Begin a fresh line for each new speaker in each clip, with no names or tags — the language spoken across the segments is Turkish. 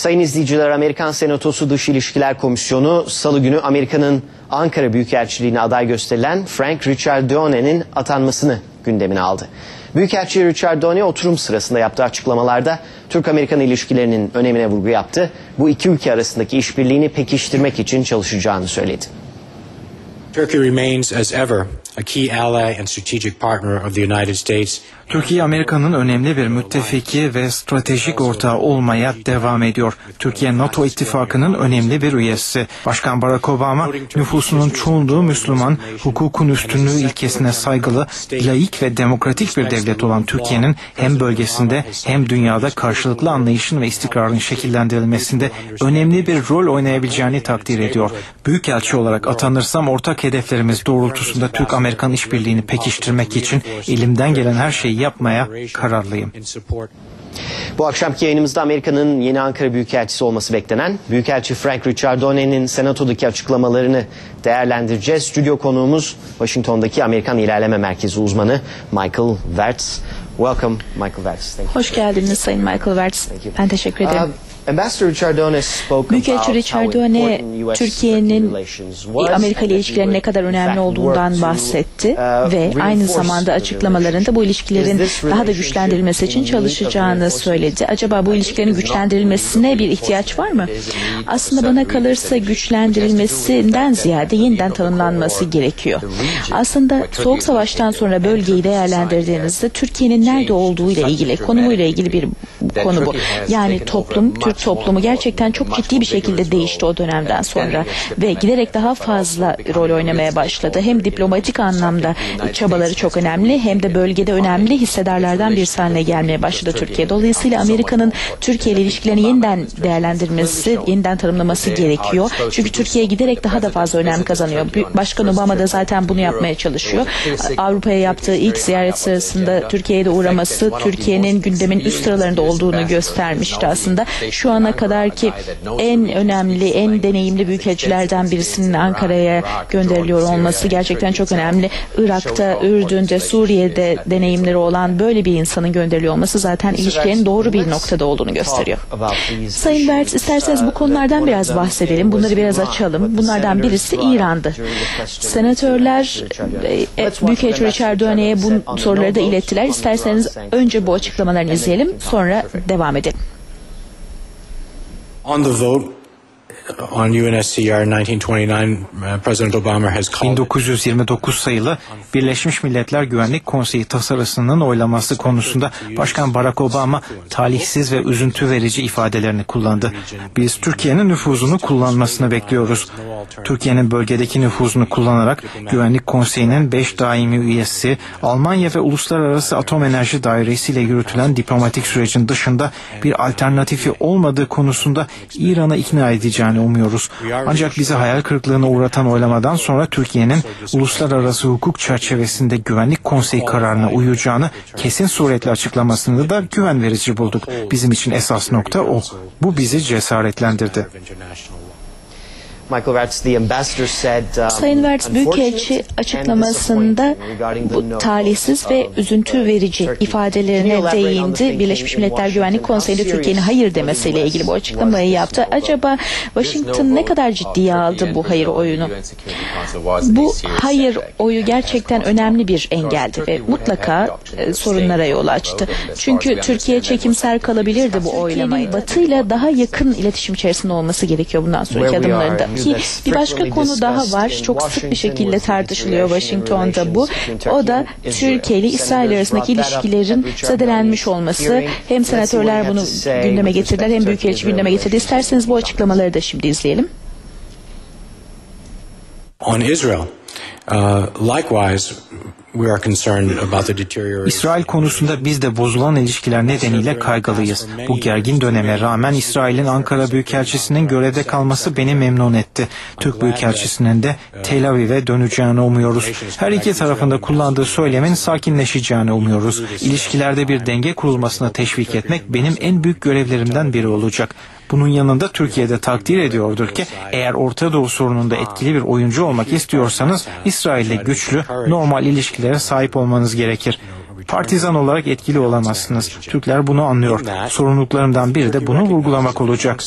Sayın izleyiciler Amerikan Senatosu Dış İlişkiler Komisyonu salı günü Amerika'nın Ankara Büyükelçiliğine aday gösterilen Frank Richard Dione'nin atanmasını gündemine aldı. Büyükelçi Richard Dione oturum sırasında yaptığı açıklamalarda Türk-Amerikan ilişkilerinin önemine vurgu yaptı. Bu iki ülke arasındaki işbirliğini pekiştirmek için çalışacağını söyledi.
Türkiye Amerika'nın önemli bir müttefiki ve stratejik ortağı olmaya devam ediyor. Türkiye NATO ittifakının önemli bir üyesi. Başkan Barack Obama nüfusunun çoğunluğu Müslüman, hukukun üstünlüğü ilkesine saygılı, laik ve demokratik bir devlet olan Türkiye'nin hem bölgesinde hem dünyada karşılıklı anlayışın ve istikrarın şekillendirilmesinde önemli bir rol oynayabileceğini takdir ediyor. Büyükelçi olarak atanırsam ortak hedeflerimiz doğrultusunda Türk-Amerikan işbirliğini pekiştirmek için elimden gelen her şeyi yapmaya kararlıyım.
Bu akşamki yayınımızda Amerika'nın yeni Ankara Büyükelçisi olması beklenen Büyükelçi Frank Ricciardone'nin senatodaki açıklamalarını değerlendireceğiz. Stüdyo konuğumuz Washington'daki Amerikan İlerleme Merkezi uzmanı Michael Wertz. Welcome Michael Wertz. Thank you.
Hoş geldiniz Sayın Michael Wertz. Ben teşekkür ederim.
Uh,
Büyükelçi
US
Türkiye'nin Amerika ile
and
ilişkilerin ne kadar önemli olduğundan bahsetti
uh,
ve aynı zamanda açıklamalarında bu ilişkilerin daha da güçlendirilmesi için çalışacağını söyledi. Acaba bu ilişkilerin güçlendirilmesine bir ihtiyaç var mı? Aslında bana kalırsa güçlendirilmesinden ziyade yeniden tanımlanması gerekiyor. Aslında Soğuk Savaş'tan sonra bölgeyi değerlendirdiğinizde Türkiye'nin nerede olduğu ile ilgili, konumuyla ilgili bir konu bu. Yani toplum, Türk toplumu gerçekten çok ciddi bir şekilde değişti o dönemden sonra ve giderek daha fazla rol oynamaya başladı. Hem diplomatik anlamda çabaları çok önemli hem de bölgede önemli hissedarlardan bir haline gelmeye başladı Türkiye. Dolayısıyla Amerika'nın Türkiye ile ilişkilerini yeniden değerlendirmesi, yeniden tanımlaması gerekiyor. Çünkü Türkiye giderek daha da fazla önem kazanıyor. Başkan Obama da zaten bunu yapmaya çalışıyor. Avrupa'ya yaptığı ilk ziyaret sırasında Türkiye'ye de uğraması Türkiye'nin gündemin üst sıralarında olduğunu göstermişti aslında. Şu ana kadar ki en önemli, en deneyimli büyükelçilerden birisinin Ankara'ya gönderiliyor olması gerçekten çok önemli. Irak'ta, Ürdün'de, Suriye'de deneyimleri olan böyle bir insanın gönderiliyor olması zaten ilişkilerin doğru bir noktada olduğunu gösteriyor. Sayın Bertz, isterseniz bu konulardan biraz bahsedelim. Bunları biraz açalım. Bunlardan birisi İran'dı. Senatörler e, Büyükelçi Richard Döne'ye bu soruları da ilettiler. İsterseniz önce bu açıklamalarını izleyelim, sonra devam edelim.
On the vote on UNSCR 1929, uh,
1929 sayılı Birleşmiş Milletler Güvenlik Konseyi tasarısının oylaması konusunda Başkan Barack Obama talihsiz ve üzüntü verici ifadelerini kullandı. Biz Türkiye'nin nüfuzunu kullanmasını bekliyoruz. Türkiye'nin bölgedeki nüfuzunu kullanarak Güvenlik Konseyi'nin 5 daimi üyesi, Almanya ve Uluslararası Atom Enerji Dairesi ile yürütülen diplomatik sürecin dışında bir alternatifi olmadığı konusunda İran'a ikna edeceğini umuyoruz. Ancak bizi hayal kırıklığına uğratan oylamadan sonra Türkiye'nin uluslararası hukuk çerçevesinde Güvenlik Konseyi kararına uyacağını kesin suretle açıklamasını da güven verici bulduk. Bizim için esas nokta o. Bu bizi cesaretlendirdi.
Michael Wertz, the ambassador said, um,
Sayın Wertz Büyükelçi açıklamasında bu talihsiz ve üzüntü verici ifadelerine değindi. Birleşmiş Milletler Güvenlik Konseyi'nde Türkiye'nin hayır demesiyle ilgili bu açıklamayı yaptı. Acaba Washington ne kadar ciddiye aldı bu hayır oyunu? Bu hayır oyu gerçekten önemli bir engeldi ve mutlaka e, sorunlara yol açtı. Çünkü Türkiye çekimser kalabilirdi bu oylamayı. Batı ile daha yakın iletişim içerisinde olması gerekiyor bundan sonraki adımlarında. Ki bir başka konu daha var. Çok sık bir şekilde tartışılıyor Washington'da bu. O da Türkiye ile İsrail arasındaki ilişkilerin zedelenmiş olması. Hem senatörler bunu gündeme getirdiler hem büyükelçi gündeme getirdi. İsterseniz bu açıklamaları da şimdi izleyelim.
on Israel.
İsrail konusunda biz de bozulan ilişkiler nedeniyle kaygılıyız. Bu gergin döneme rağmen İsrail'in Ankara Büyükelçisi'nin görevde kalması beni memnun etti. Türk Büyükelçisi'nin de Tel Aviv'e döneceğini umuyoruz. Her iki tarafında kullandığı söylemin sakinleşeceğini umuyoruz. İlişkilerde bir denge kurulmasına teşvik etmek benim en büyük görevlerimden biri olacak. Bunun yanında Türkiye'de takdir ediyordur ki eğer Orta Doğu sorununda etkili bir oyuncu olmak istiyorsanız İsrail'le güçlü, normal ilişkilere sahip olmanız gerekir. Partizan olarak etkili olamazsınız. Türkler bunu anlıyor. Sorumluluklarından biri de bunu vurgulamak olacak.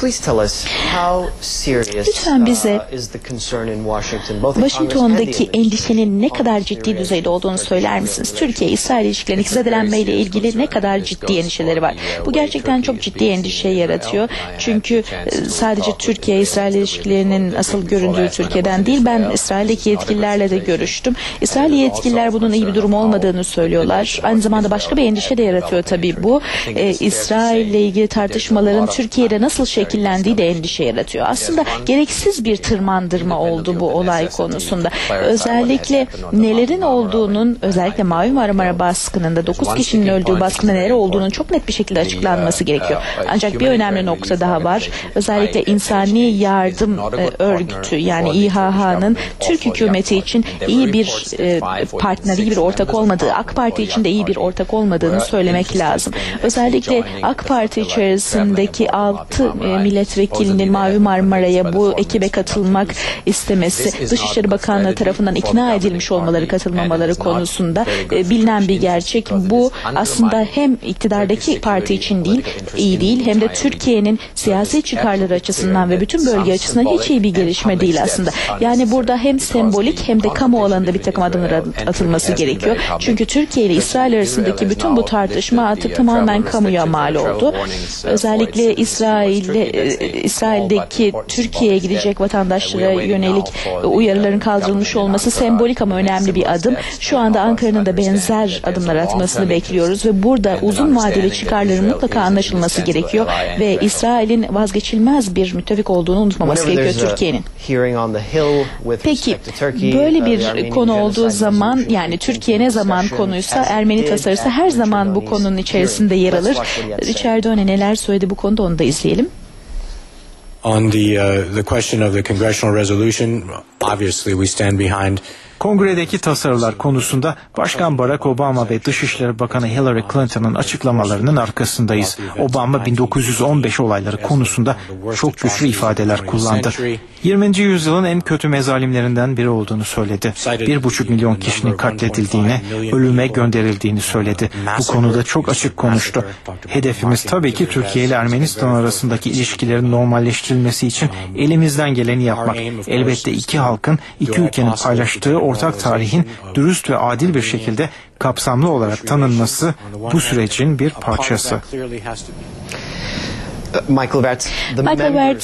Please tell us how serious
Lütfen bize
uh,
Washington'daki endişenin ne kadar ciddi düzeyde olduğunu söyler misiniz? Türkiye-İsrail ilişkilerinin zedelenmeyle ilgili ne kadar ciddi endişeleri var? Bu gerçekten çok ciddi endişe yaratıyor. Çünkü e, sadece Türkiye-İsrail ilişkilerinin asıl göründüğü Türkiye'den değil, ben İsrail'deki yetkililerle de görüştüm. İsrail yetkililer bunun iyi bir durum olmadığını söylüyorlar. Aynı zamanda başka bir endişe de yaratıyor tabii bu. E, İsrail ile ilgili tartışmaların Türkiye'de nasıl şekillendiği de endişe yaratıyor. Aslında gereksiz bir tırmandırma oldu bu olay konusunda. Özellikle nelerin olduğunun özellikle Mavi Marmara baskınında 9 kişinin öldüğü baskında neler olduğunun çok net bir şekilde açıklanması gerekiyor. Ancak bir önemli nokta daha var. Özellikle insani yardım e, örgütü yani İHH'nın Türk hükümeti için iyi bir e, partner, iyi bir ortak olmadığı, AK Parti için de iyi bir ortak olmadığını söylemek lazım. Özellikle AK Parti içerisindeki 6 milletvekilinin Mavi Marmara'ya bu ekibe katılmak istemesi, Dışişleri Bakanlığı tarafından ikna edilmiş olmaları, katılmamaları konusunda e, bilinen bir gerçek. Bu. aslında hem iktidardaki parti için değil, iyi değil hem de Türkiye'nin siyasi çıkarları açısından ve bütün bölge açısından hiç iyi bir gelişme değil aslında. Yani burada hem sembolik hem de kamu alanında bir takım adımlar atılması gerekiyor. Çünkü Türkiye ile İsrail arasındaki bütün bu tartışma artık tamamen kamuya mal oldu. Özellikle İsrail'de İsrail'deki Türkiye'ye gidecek vatandaşlara yönelik uyarıların kaldırılmış olması sembolik ama önemli bir adım. Şu anda Ankara'nın da benzer adımlar atmasını bekliyoruz ve burada uzun vadeli çıkarların mutlaka anlaşılması gerekiyor ve İsrail'in vazgeçilmez bir müttefik olduğunu unutmaması gerekiyor Türkiye'nin. Peki böyle
uh,
bir konu olduğu zaman yani Türkiye ne zaman konuysa Ermeni tasarısı her zaman bu konunun içerisinde yer alır. Richard Done neler söyledi bu konuda onu da izleyelim.
On the uh, the question of the congressional resolution, obviously we stand behind
Kongredeki tasarılar konusunda Başkan Barack Obama ve Dışişleri Bakanı Hillary Clinton'ın açıklamalarının arkasındayız. Obama 1915 olayları konusunda çok güçlü ifadeler kullandı. 20. yüzyılın en kötü mezalimlerinden biri olduğunu söyledi. Bir buçuk milyon kişinin katledildiğini, ölüme gönderildiğini söyledi. Bu konuda çok açık konuştu. Hedefimiz tabii ki Türkiye ile Ermenistan arasındaki ilişkilerin normalleştirilmesi için elimizden geleni yapmak. Elbette iki halkın, iki ülkenin paylaştığı ortak tarihin dürüst ve adil bir şekilde kapsamlı olarak tanınması bu sürecin bir parçası.
Uh, Michael the
Michael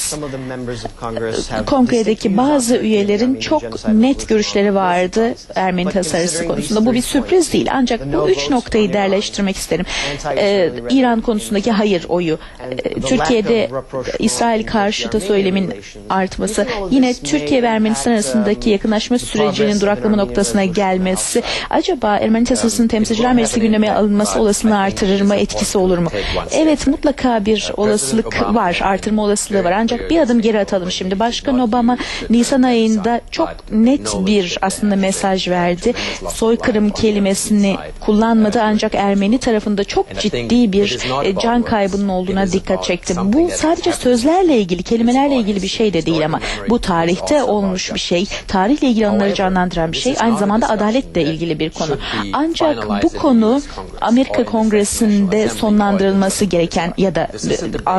Congress have
Kongredeki bazı üyelerin çok net görüşleri vardı Ermeni tasarısı konusunda. Bu bir sürpriz değil ancak bu üç noktayı derleştirmek isterim. Ee, İran konusundaki hayır oyu, ee, Türkiye'de İsrail karşıtı söylemin artması, yine Türkiye ve Ermenistan arasındaki yakınlaşma sürecinin duraklama noktasına gelmesi, acaba Ermeni tasarısının temsilciler meclisi gündeme alınması olasılığını artırır mı, etkisi olur mu? Evet mutlaka bir olasılık var, artırma olasılığı var. Ancak bir adım geri atalım şimdi. Başkan Obama Nisan ayında çok net bir aslında mesaj verdi. Soykırım kelimesini kullanmadı ancak Ermeni tarafında çok ciddi bir e, can kaybının olduğuna dikkat çekti. Bu sadece sözlerle ilgili, kelimelerle ilgili bir şey de değil ama bu tarihte olmuş bir şey. Tarihle ilgili anıları canlandıran bir şey. Aynı zamanda adaletle ilgili bir konu. Ancak bu konu Amerika Kongresi'nde sonlandırılması gereken ya da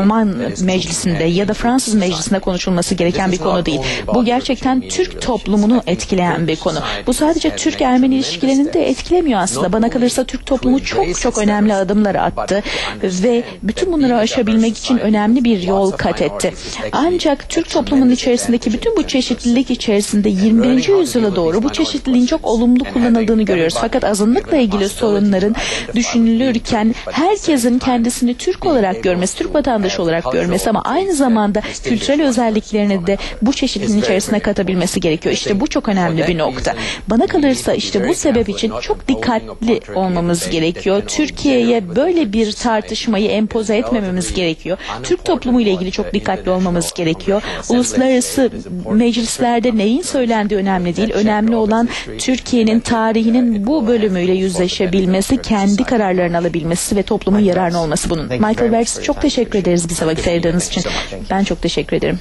Alman meclisinde ya da Fransız meclisinde konuşulması gereken bir konu değil. Bu gerçekten Türk toplumunu etkileyen bir konu. Bu sadece Türk-Ermeni ilişkilerini de etkilemiyor aslında. Bana kalırsa Türk toplumu çok çok önemli adımlar attı ve bütün bunları aşabilmek için önemli bir yol kat etti. Ancak Türk toplumunun içerisindeki bütün bu çeşitlilik içerisinde 21. yüzyıla doğru bu çeşitliliğin çok olumlu kullanıldığını görüyoruz. Fakat azınlıkla ilgili sorunların düşünülürken herkesin kendisini Türk olarak görmesi, Türk vatandaşı olarak görmesi ama aynı zamanda kültürel özelliklerini de bu çeşitliliğin içerisine katabilmesi gerekiyor. İşte bu çok önemli bir nokta. Bana kalırsa işte bu sebep için çok dikkatli olmamız gerekiyor. Türkiye'ye böyle bir tartışmayı empoze etmememiz gerekiyor. Türk toplumu ile ilgili çok dikkatli olmamız gerekiyor. Uluslararası meclislerde neyin söylendiği önemli değil. Önemli olan Türkiye'nin tarihinin bu bölümüyle yüzleşebilmesi, kendi kararlarını alabilmesi ve toplumun yararına olması bunun. Michael Wertz çok teşekkür ederiz vakit ayırdığınız için. Ben çok teşekkür ederim.